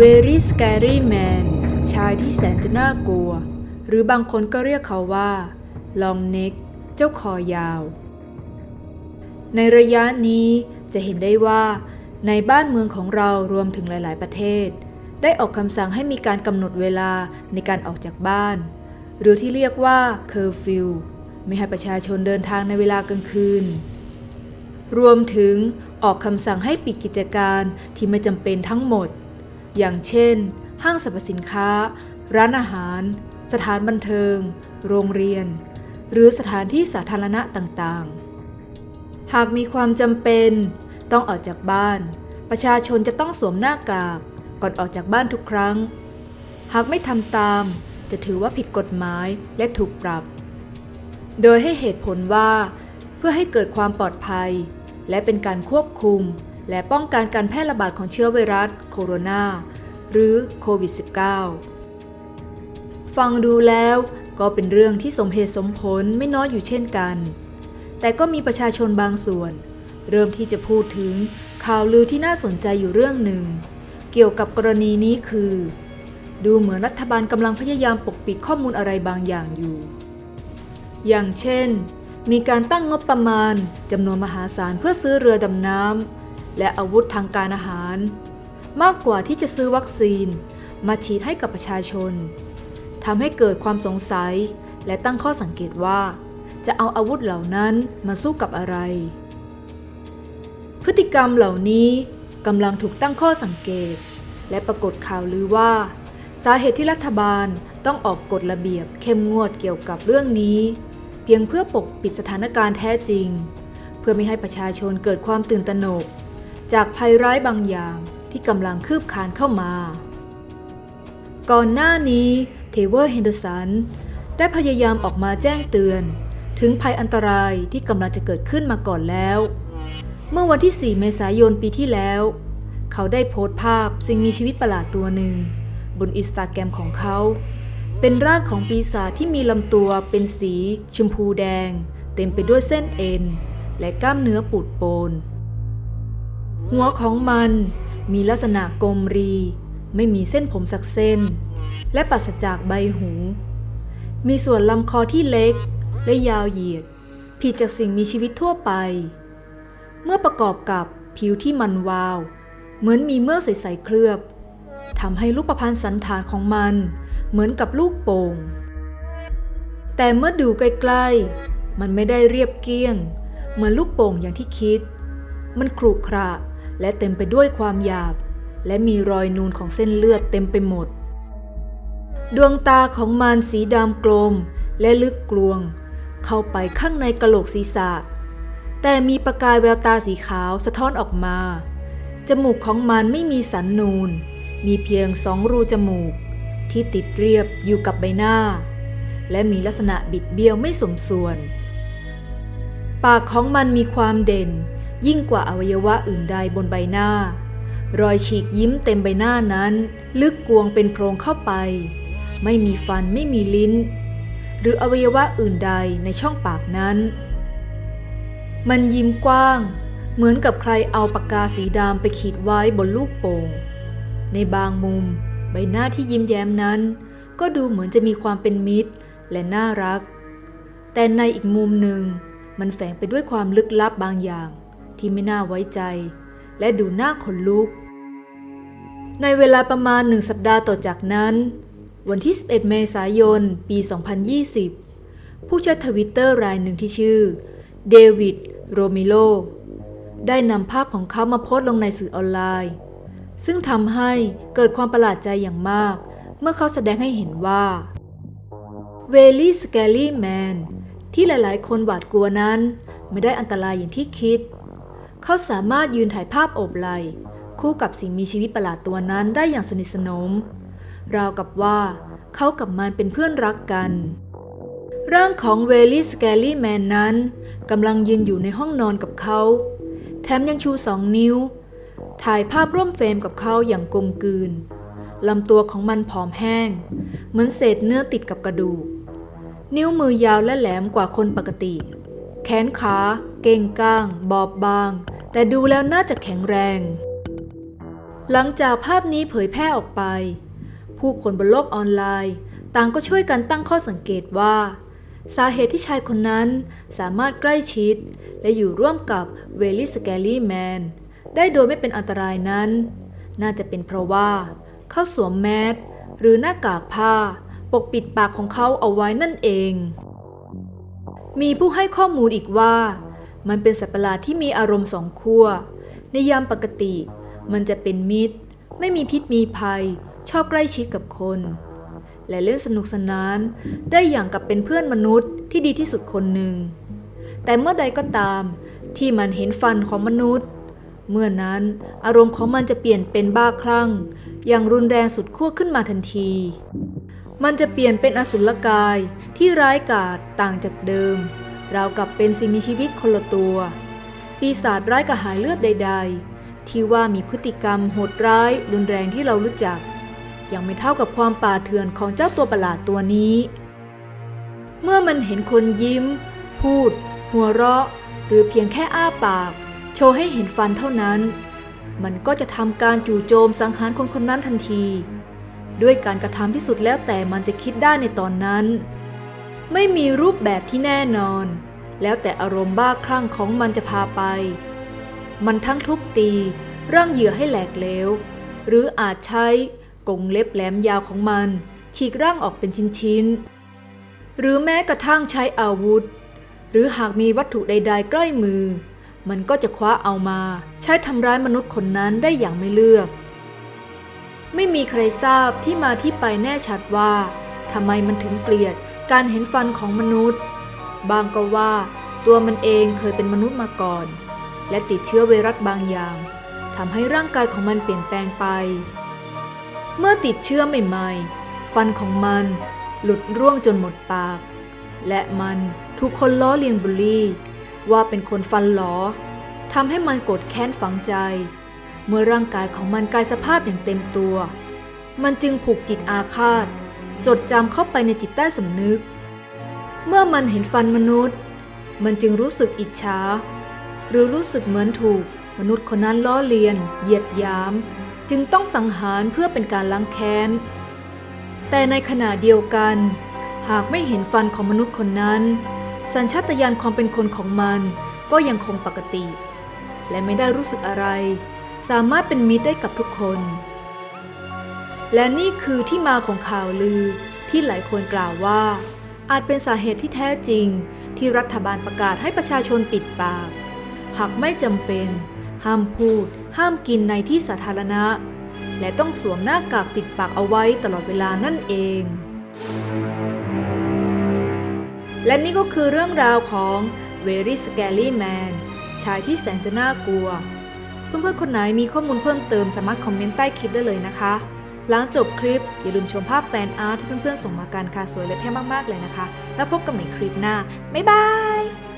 Very Scary Man ชายที่แสนจะน่ากลัว หรือบางคนก็เรียกเขาว่า Long Neck เจ้าคอยาว ในระยะนี้จะเห็นได้ว่าในบ้านเมืองของเรารวมถึงหลาย ๆ ประเทศ ได้ออกคำสั่งให้มีการกำหนดเวลาในการออกจากบ้าน หรือที่เรียกว่าเคอร์ฟิวไม่ให้ประชาชนเดินทางในเวลากลางคืน รวมถึงออกคำสั่งให้ปิดกิจการที่ไม่จำเป็นทั้งหมด อย่างเช่น ห้างสรรพสินค้า ร้านอาหาร สถานบันเทิง โรงเรียน หรือสถานที่สาธารณะต่างๆ หากมีความจำเป็นต้องออกจากบ้าน ประชาชนจะต้องสวมหน้ากากก่อนออกจากบ้านทุกครั้ง หากไม่ทำตามจะถือว่าผิดกฎหมายและถูกปรับ โดยให้เหตุผลว่า เพื่อให้เกิดความปลอดภัย และเป็นการควบคุม และป้องกันการแพร่ระบาดของเชื้อไวรัสโคโรนาหรือโควิด -19 ฟังดูแล้วก็เป็นเรื่องที่สมเหตุสมผลไม่น้อยอยู่เช่นกัน แต่ก็มีประชาชนบางส่วน เริ่มที่จะพูดถึงข่าวลือที่น่าสนใจอยู่เรื่องหนึ่ง เกี่ยวกับกรณีนี้คือ ดูเหมือนรัฐบาลกำลังพยายามปกปิดข้อมูลอะไรบางอย่างอยู่ อย่างเช่น มีการตั้งงบประมาณจำนวนมหาศาลเพื่อซื้อเรือดำน้ำ และอาวุธทางการอาหาร มากกว่าที่จะซื้อวัคซีน มาฉีดให้กับประชาชนทำให้เกิดความสงสัย และตั้งข้อสังเกตว่า จะเอาอาวุธเหล่านั้นมาสู้กับอะไร พฤติกรรมเหล่านี้กำลังถูกตั้งข้อสังเกต และปรากฏข่าวลือว่า สาเหตุที่รัฐบาลต้องออกกฎระเบียบเข้มงวดเกี่ยวกับเรื่องนี้ เพียงเพื่อปกปิดสถานการณ์แท้จริง เพื่อไม่ให้ประชาชนเกิดความตื่นตระหนก จากภัยร้ายบางอย่างที่กำลังคืบคลานเข้ามา ก่อนหน้านี้เทเวอร์เฮนเดอร์สันได้พยายามออกมาแจ้งเตือน ถึงภัยอันตรายที่กำลังจะเกิดขึ้นมาก่อนแล้ว เมื่อวันที่ 4 เมษายนปีที่แล้ว เขาได้โพสต์ภาพสิ่งมีชีวิตประหลาดตัวหนึ่ง บนอินสตาแกรมของเขา เป็นร่างของปีศาจที่มีลำตัวเป็นสีชมพูแดง เต็มไปด้วยเส้นเอ็น และกล้ามเนื้อปูดโปน หัวของมันมีลักษณะกลมรี ไม่มีเส้นผมสักเส้น และปราศจากใบหู มีส่วนลำคอที่เล็กและยาวเหยียด ผิดจากสิ่งมีชีวิตทั่วไป เมื่อประกอบกับผิวที่มันวาว เหมือนมีเมือกใสๆเคลือบทำให้รูปพรรณสันฐานของมันเหมือนกับลูกโป่ง แต่เมื่อดูใกล้ๆ มันไม่ได้เรียบเกี้ยง เหมือนลูกโป่งอย่างที่คิด มันครุขระ และเต็มไปด้วยความหยาบ และมีรอยนูนของเส้นเลือดเต็มไปหมด ดวงตาของมันสีดำกลมและลึกกลวง เข้าไปข้างในกะโหลกศีรษะ แต่มีประกายแววตาสีขาวสะท้อนออกมา จมูกของมันไม่มีสันนูน มีเพียงสองรูจมูก ที่ติดเรียบอยู่กับใบหน้า และมีลักษณะบิดเบี้ยวไม่สมส่วน ปากของมันมีความเด่น ยิ่งกว่าอวัยวะอื่นใดบนใบหน้า รอยฉีกยิ้มเต็มใบหน้านั้น ลึกกวงเป็นโพรงเข้าไป ไม่มีฟันไม่มีลิ้น หรืออวัยวะอื่นใดในช่องปากนั้น มันยิ้มกว้าง เหมือนกับใครเอาปากกาสีดำไปขีดไว้บนลูกโป่ง ในบางมุม ใบหน้าที่ยิ้มแย้มนั้น ก็ดูเหมือนจะมีความเป็นมิตรและน่ารัก แต่ในอีกมุมหนึ่งมันแฝงไปด้วยความลึกลับบางอย่าง ที่ไม่น่าไว้ใจ และดูน่าขนลุก ในเวลาประมาณหนึ่งสัปดาห์ต่อจากนั้น วันที่ 11 เมษายน ปี 2020 ผู้ใช้ทวิตเตอร์รายหนึ่งที่ชื่อ เดวิด โรมิโล ได้นำภาพของเขามาโพสต์ลงในสื่อออนไลน์ ซึ่งทำให้เกิดความประหลาดใจอย่างมาก เมื่อเขาแสดงให้เห็นว่าเวลี่สแกลี่แมนที่หลายๆ คนหวาดกลัวนั้น ไม่ได้อันตรายอย่างที่คิด เขาสามารถยืนถ่ายภาพโอบไหล่คู่กับสิ่งมีชีวิตประหลาดตัวนั้นได้อย่างสนิทสนม ราวกับว่าเขากับมันเป็นเพื่อนรักกัน ร่างของเวลี่สแกลลี่แมนนั้นกำลังยืนอยู่ในห้องนอนกับเขา แถมยังชูสองนิ้ว ถ่ายภาพร่วมเฟรมกับเขาอย่างกลมกลืนลำตัวของมันผอมแห้ง เหมือนเศษเนื้อติดกับกระดูก นิ้วมือยาวและแหลมกว่าคนปกติ แขนขา เก่งก้าง บอบบาง แต่ดูแล้วน่าจะแข็งแรง หลังจากภาพนี้เผยแพร่ออกไป ผู้คนบนโลกออนไลน์ ต่างก็ช่วยกันตั้งข้อสังเกตว่า สาเหตุที่ชายคนนั้นสามารถใกล้ชิด และอยู่ร่วมกับเวลิสแกลี่แมนได้โดยไม่เป็นอันตรายนั้น น่าจะเป็นเพราะว่า เขาสวมแมสหรือหน้ากากผ้า ปกปิดปากของเขาเอาไว้นั่นเอง มีผู้ให้ข้อมูลอีกว่า มันเป็นสัตว์ประหลาดที่มีอารมณ์สองขั้ว ในยามปกติ มันจะเป็นมิตร ไม่มีพิษมีภัย ชอบใกล้ชิดกับคน และเล่นสนุกสนาน ได้อย่างกับเป็นเพื่อนมนุษย์ที่ดีที่สุดคนหนึ่ง แต่เมื่อใดก็ตามที่มันเห็นฟันของมนุษย์ เมื่อนั้นอารมณ์ของมันจะเปลี่ยนเป็นบ้าคลั่ง อย่างรุนแรงสุดขั้วขึ้นมาทันที มันจะเปลี่ยนเป็นอสุรกายที่ร้ายกาจต่างจากเดิม ราวกับเป็นสิ่งมีชีวิตคนละตัว ปีศาจร้ายกระหายเลือดใด ๆ ที่ว่ามีพฤติกรรมโหดร้ายรุนแรงที่เรารู้จัก ยังไม่เท่ากับความป่าเถื่อนของเจ้าตัวประหลาดตัวนี้ เมื่อมันเห็นคนยิ้ม พูด หัวเราะ หรือเพียงแค่อ้าปาก โชว์ให้เห็นฟันเท่านั้น มันก็จะทำการจู่โจมสังหารคนคนนั้นทันที ด้วยการกระทำที่สุดแล้วแต่มันจะคิดได้ในตอนนั้น ไม่มีรูปแบบที่แน่นอน แล้วแต่อารมณ์บ้าคลั่งของมันจะพาไป มันทั้งทุบตีร่างเหยื่อให้แหลกเลวหรืออาจใช้กงเล็บแหลมยาวของมัน ฉีกร่างออกเป็นชิ้นๆ หรือแม้กระทั่งใช้อาวุธ หรือหากมีวัตถุใด ๆ ใกล้มือ มันก็จะคว้าเอามา ใช้ทำร้ายมนุษย์คนนั้นได้อย่างไม่เลือก ไม่มีใครทราบที่มาที่ไปแน่ชัดว่าทำไมมันถึงเกลียด การเห็นฟันของมนุษย์ บางก็ว่าตัวมันเองเคยเป็นมนุษย์มาก่อน และติดเชื้อไวรัสบางอย่างทำให้ร่างกายของมันเปลี่ยนแปลงไป เมื่อติดเชื้อใหม่ๆ ฟันของมันหลุดร่วงจนหมดปาก และมันถูกคนล้อเลียนบุลลี่ ว่าเป็นคนฟันหลอทำให้มันโกรธแค้นฝังใจ เมื่อร่างกายของมันกลายสภาพอย่างเต็มตัว มันจึงผูกจิตอาฆาต จดจำเข้าไปในจิตใต้สำนึก เมื่อมันเห็นฟันมนุษย์ มันจึงรู้สึกอิจฉาหรือรู้สึกเหมือนถูก มนุษย์คนนั้นล้อเลียน เหยียดยาม จึงต้องสังหารเพื่อเป็นการล้างแค้น แต่ในขณะเดียวกัน หากไม่เห็นฟันของมนุษย์คนนั้น สัญชาตญาณความเป็นคนของมันก็ยังคงปกติ และไม่ได้รู้สึกอะไร สามารถเป็นมิตรได้กับทุกคน และนี่คือที่มาของข่าวลือที่หลายคนกล่าวว่า อาจเป็นสาเหตุที่แท้จริง ที่รัฐบาลประกาศให้ประชาชนปิดปาก หากไม่จำเป็น ห้ามพูด ห้ามกินในที่สาธารณะ และต้องสวมหน้ากากปิดปากเอาไว้ตลอดเวลานั่นเอง และนี่ก็คือเรื่องราวของ Very Scary Man ชายที่แสนจะน่ากลัว เพื่อนๆคนไหนมีข้อมูลเพิ่มเติมสามารถคอมเมนต์ใต้คลิปได้เลยนะคะ หลังจบคลิป อย่าลืมชมภาพแฟนอาร์ตที่เพื่อนๆส่งมากันค่ะสวยและเท่มากๆเลยนะคะ แล้วพบกันใหม่คลิปหน้า บ๊ายบาย